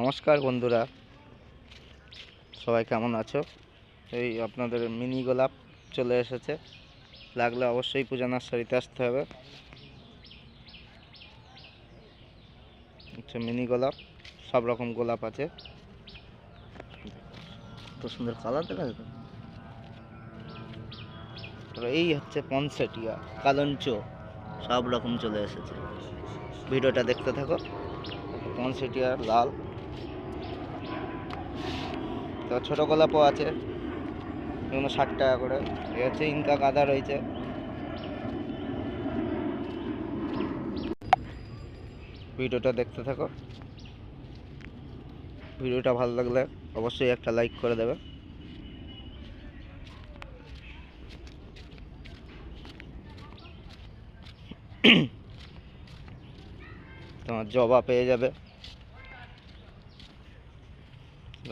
নমস্কার বন্ধুরা। সবাই কেমন আছো? এই আপনাদের মিনি গোলাপ চলে এসেছে। লাগলে অবশ্যই পূজা নার্সারিতে আসতে হবে। আচ্ছা মিনি গোলাপ, সব রকম গোলাপ আছে। তো সুন্দর কালার দেখা যাচ্ছে। তো এই হচ্ছে পনসেটিয়া, কালঞ্চ, সব রকম চলে এসেছে। ভিডিওটা দেখতে থাকো। পনসেটিয়া লাল। তো ছোটো গোলাপও আছে। এগুলো ষাট টাকা করে। এ হচ্ছে ইনকা গাঁদা রয়েছে। ভিডিওটা দেখতে থাকো। ভিডিওটা ভালো লাগলে অবশ্যই একটা লাইক করে দেবে। তোমার জবা পেয়ে যাবে।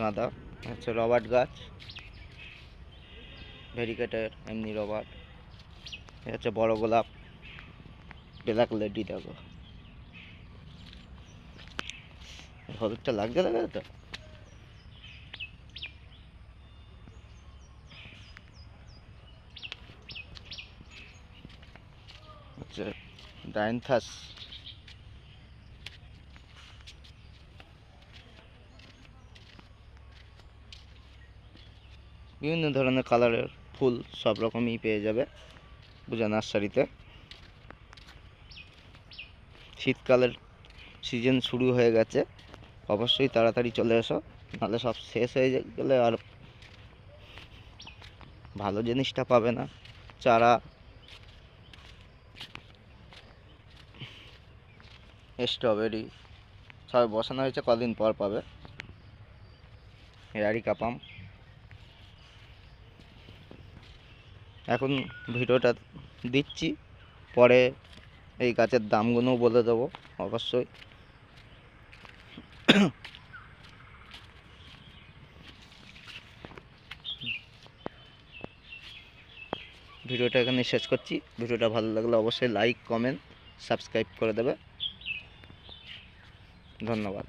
গাঁদা। হচ্ছে রবার্ট গাছ। ভেরিকেটের, এমনি রবার্ট। এ হচ্ছে বড় গোলাপ। ব্ল্যাক লেডি, দেখো। হলুদটা লাগছে দেখা তো? আচ্ছা ডাইনথাস। বিভিন্ন ধরনের কালারের ফুল সব রকমই পেয়ে যাবে পূজা নার্সারিতে। শীতকালের সিজন শুরু হয়ে গেছে, অবশ্যই তাড়াতাড়ি চলে এসো, নাহলে সব শেষ হয়ে গেলে আর ভালো জিনিসটা পাবে না। চারা স্ট্রবেরি সব বসানো হয়েছে, কদিন পর পাবে। এরারিকা পাম এখন ভিডিওটা দিচ্ছি। পরে এই গাছের দামগুলোও বলে দেবো, অবশ্যই। ভিডিওটা এখানে শেষ করছি। ভিডিওটা ভালো লাগলে অবশ্যই লাইক, কমেন্ট, সাবস্ক্রাইব করে দেবে। ধন্যবাদ।